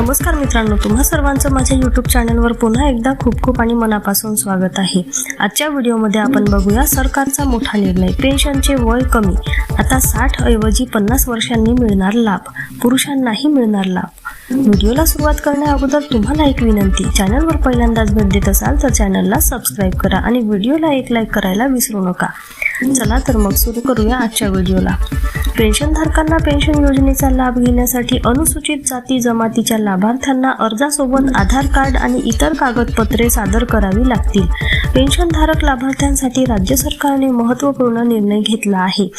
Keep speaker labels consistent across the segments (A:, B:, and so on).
A: नमस्कार मित्रांनो तुम्हा सर्वांचं माझ्या यूट्यूब चॅनलवर पुन्हा एकदा खूप खूप आणि मनापासून स्वागत आहे. आजच्या व्हिडिओमध्ये आपण बघूया सरकारचा मोठा निर्णय पेन्शनचे वय कमी आता साठ ऐवजी पन्नास वर्षांनी मिळणार लाभ पुरुषांनाही मिळणार लाभ. व्हिडिओला सुरुवात करण्या अगोदर तुम्हाला एक विनंती चॅनलवर पहिल्यांदाच भेट देत असाल तर चॅनलला सबस्क्राईब करा आणि व्हिडिओला एक लाईक करायला विसरू नका. चला तर मग सुरू करूया आजच्या व्हिडिओला. पेन्शनधारकांना पेन्शन योजनेचा लाभ घेण्यासाठी अनुसूचित जाती जमातीच्या लाभार्थ्यांना अर्जासोबत आधार कार्ड आणि इतर कागदपत्रे सादर करावी लागतील. पेन्शनधारक लाभार्थ्यांसाठी राज्य सरकारने महत्त्वपूर्ण निर्णय घेतला आहे.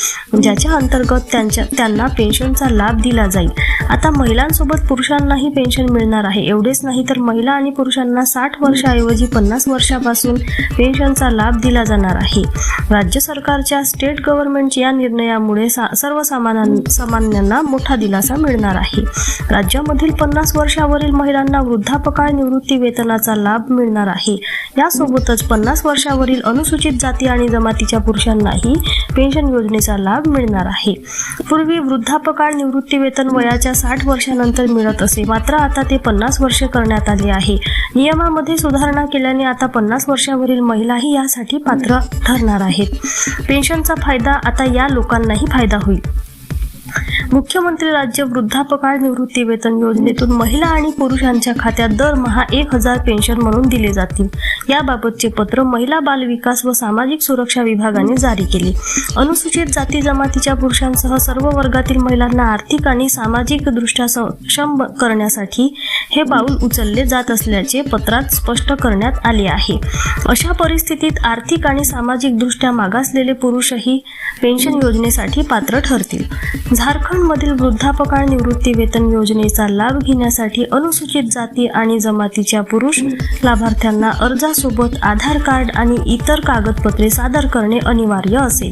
A: ज्याच्या अंतर्गत त्यांच्या त्यांना पेन्शनचा लाभ दिला जाईल. आता महिलांसोबत पुरुषांनाही पेन्शन मिळणार आहे. एवढेच नाही तर महिला आणि पुरुषांना साठ वर्षाऐवजी पन्नास वर्षापासून पेन्शनचा लाभ दिला जाणार आहे. राज्य सरकार सरकारच्या स्टेट गव्हर्नमेंटच्या या निर्णयामुळे सा सर्वसामान्यां सामान्यांना मोठा दिलासा मिळणार आहे. राज्यामधील पन्नास वर्षावरील महिलांना वृद्धापकाळ निवृत्ती वेतनाचा लाभ मिळणार आहे. यासोबतच पन्नास वर्षावरील अनुसूचित जाती आणि जमातीच्या पुरुषांनाही पेन्शन योजनेचा लाभ मिळणार आहे. पूर्वी वृद्धापकाळ निवृत्ती वेतन वयाच्या साठ वर्षानंतर मिळत असे मात्र आता ते पन्नास वर्षे करण्यात आले आहे. नियमामध्ये सुधारणा केल्याने आता पन्नास वर्षावरील महिलाही यासाठी पात्र ठरणार आहेत. पेन्शनचा फायदा आता या लोकांनाही फायदा होईल. मुख्यमंत्री राज्य वृद्धापकाळ निवृत्ती वेतन योजनेतून महिला आणि पुरुषांच्या खात्यात दरमहा एक हजार पेन्शन म्हणून दिले जातील. याबाबतचे पत्र महिला बाल विकास व सामाजिक सुरक्षा विभागाने जारी केले. अनुसूचित जाती जमातीच्या पुरुषांसह सर्व वर्गातील महिलांना आर्थिक आणि सामाजिक दृष्ट्या सक्षम करण्यासाठी हे पाऊल उचलले जात असल्याचे पत्रात स्पष्ट करण्यात आले आहे. अशा परिस्थितीत आर्थिक आणि सामाजिक दृष्ट्या मागासलेले पुरुषही पेन्शन योजनेसाठी पात्र ठरतील. झारखंडमधील वृद्धापकाळ निवृत्ती वेतन योजनेचा लाभ घेण्यासाठी अनुसूचित जाती आणि जमातीच्या पुरुष लाभार्थ्यांना अर्जासोबत आधार कार्ड आणि इतर कागदपत्रे सादर करणे अनिवार्य असेल.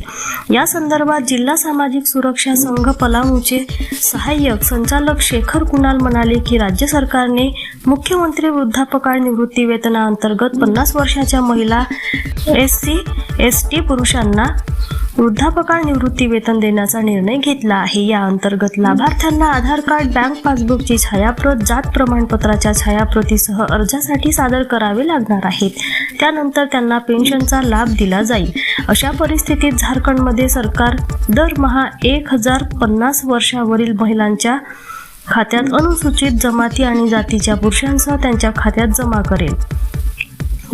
A: या संदर्भात जिल्हा सामाजिक सुरक्षा संघ पलामूचे सहाय्यक संचालक शेखर कुणाल म्हणाले की राज्य सरकार सरकारने मुख्यमंत्री वृद्धापकाळ निवृत्ती वेतनाअंतर्गत पन्नास वर्षाच्या महिला एस सी एस टी पुरुषांना वृद्धापकाळ निवृत्ती वेतन देण्याचा निर्णय घेतला आहे. या अंतर्गत लाभार्थ्यांना आधार कार्ड बँक पासबुकची छायाप्रत जात प्रमाणपत्राच्या छायाप्रतीसह अर्जासाठी सादर करावे लागणार आहेत. त्यानंतर त्यांना पेन्शनचा लाभ दिला जाईल. अशा परिस्थितीत झारखंडमध्ये सरकार दरमहा एक हजार पन्नास वर्षावरील महिलांच्या खात्यात अनुसूचित जमाती आणि जातीच्या पुरुषांसह त्यांच्या खात्यात जमा करेल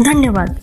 A: धन्यवाद.